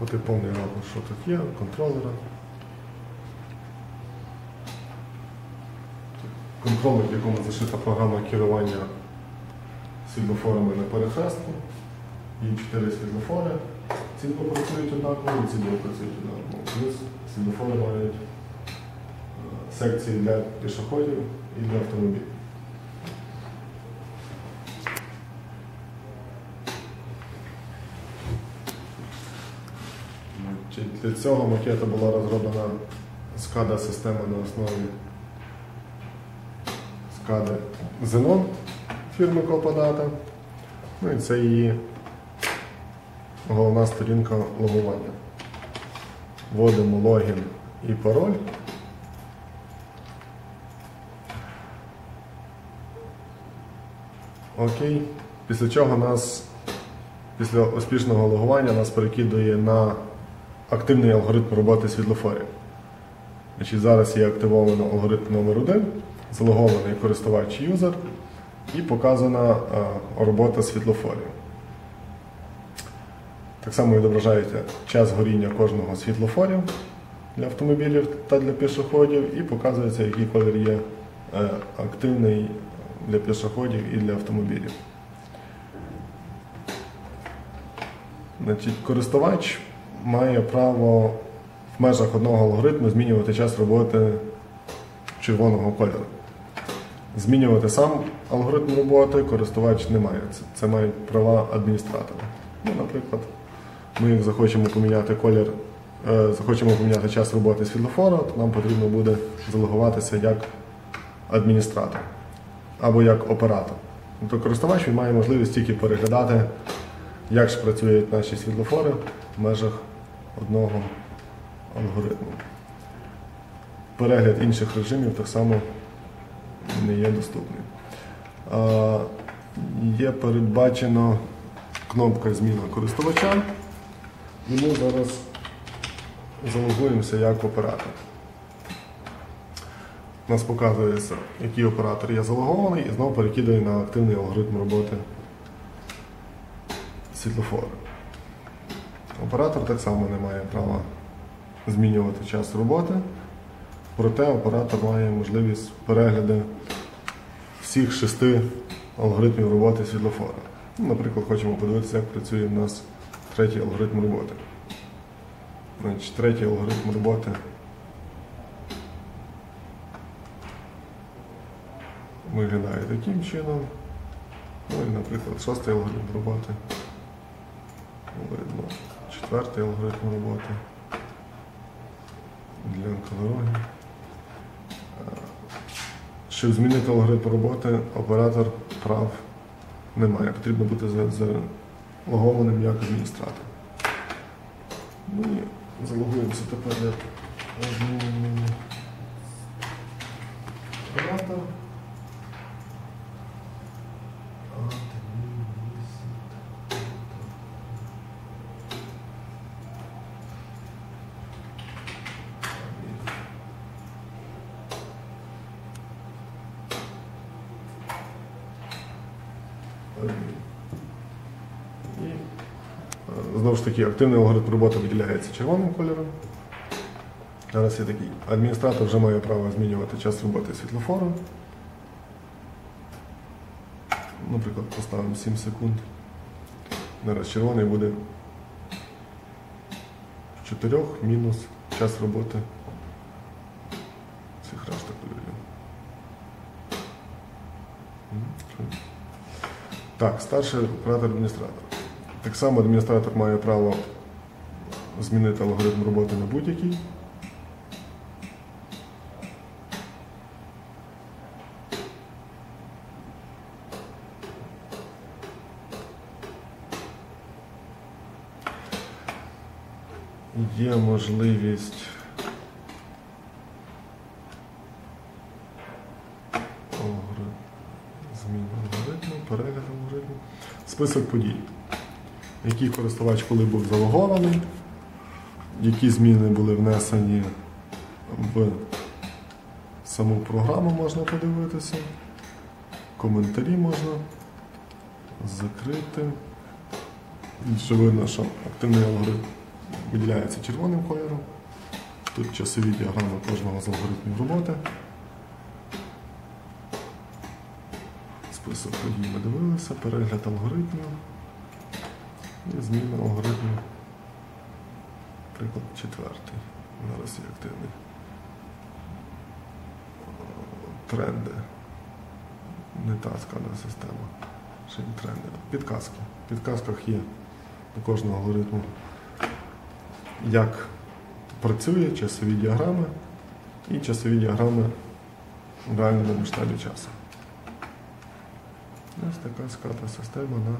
От і повний рапорт, що тут є, контролера. Контролер, в якому зашита програма керування світлофорами на перехрестку. Є чотири світлофори. Ці два працюють однаково, і ці два працюють однаково. Плюс світлофори мають е, секції для пішоходів і для автомобілів. Значить, Для цього макета була розроблена скада система на основі скади Xenon фірми Копадата. Ну і це її головна сторінка логування. Вводимо логін і пароль. Окей. Після чого нас, після успішного логування, нас перекидує на активний алгоритм роботи світлофорів. Значить, зараз є активовано алгоритм номер 1 залогований користувач юзер і показана е, робота світлофорів. Так само відображається час горіння кожного світлофорів для автомобілів та для пішоходів, і показується, який колір є е, активний для пішоходів і для автомобілів. Значить, користувач має право в межах одного алгоритму змінювати час роботи червоного кольору. Змінювати сам алгоритм роботи користувач не має. Це, це мають права адміністратора. Ну, наприклад, ми як захочемо поміняти колір, е, захочемо поміняти час роботи світлофора, то нам потрібно буде залогуватися як адміністратор або як оператор. Тобто користувач він має можливість тільки переглядати, як ж працюють наші світлофори в межах одного алгоритму. Перегляд інших режимів так само не є доступним. А, Є передбачено кнопка зміна користувача, і ми зараз залогуємося як оператор. У нас показується, який оператор є залогований, і знову перекидає на активний алгоритм роботи світлофора. Оператор так само не має права змінювати час роботи, проте оператор має можливість перегляду всіх шести алгоритмів роботи світлофора. Ну, Наприклад, хочемо подивитися, як працює в нас третій алгоритм роботи. Значить, третій алгоритм роботи виглядає таким чином. Ну і, наприклад, шостий алгоритм роботи. Видно. Четвертий алгоритм роботи. Ділянка дороги. Е, Щоб змінити алгоритм роботи, оператор прав немає. Потрібно бути залогованим як адміністратор. Ну і залогуємося тепер як адміністратор. Е, знову ж таки активний алгоритм роботи виділяється червоним кольором. Зараз є такий. Адміністратор вже має право змінювати час роботи світлофору. Наприклад, поставимо 7 секунд. Зараз червоний буде 4 мінус час роботи Так, старший оператор адміністратор. Так само адміністратор має право змінити алгоритм роботи на будь-який. Є можливість алгоритм, зміни алгоритму, перегляд алгоритму, список подій, який користувач коли був залогований, які зміни були внесені в саму програму можна подивитися, коментарі можна закрити. Що видно, що активний алгоритм виділяється червоним кольором. Тут часові діаграми кожного з алгоритмів роботи. Список подій ми дивилися, перегляд алгоритмів і зміна алгоритмів. Приклад четвертий. Зараз є активний. Тренди. Не та складна система. Ще й тренди. Підказки. В підказках є у кожного алгоритму, як працює часові діаграми і часові діаграми в реальному масштабі часу. Ось така ската система на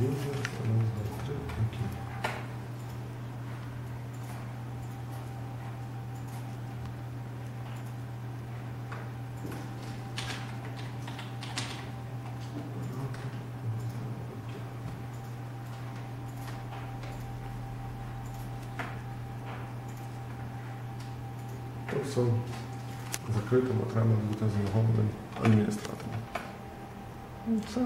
Юзер, раз, два, закритим окремим бути з адміністратором. Ну, Все.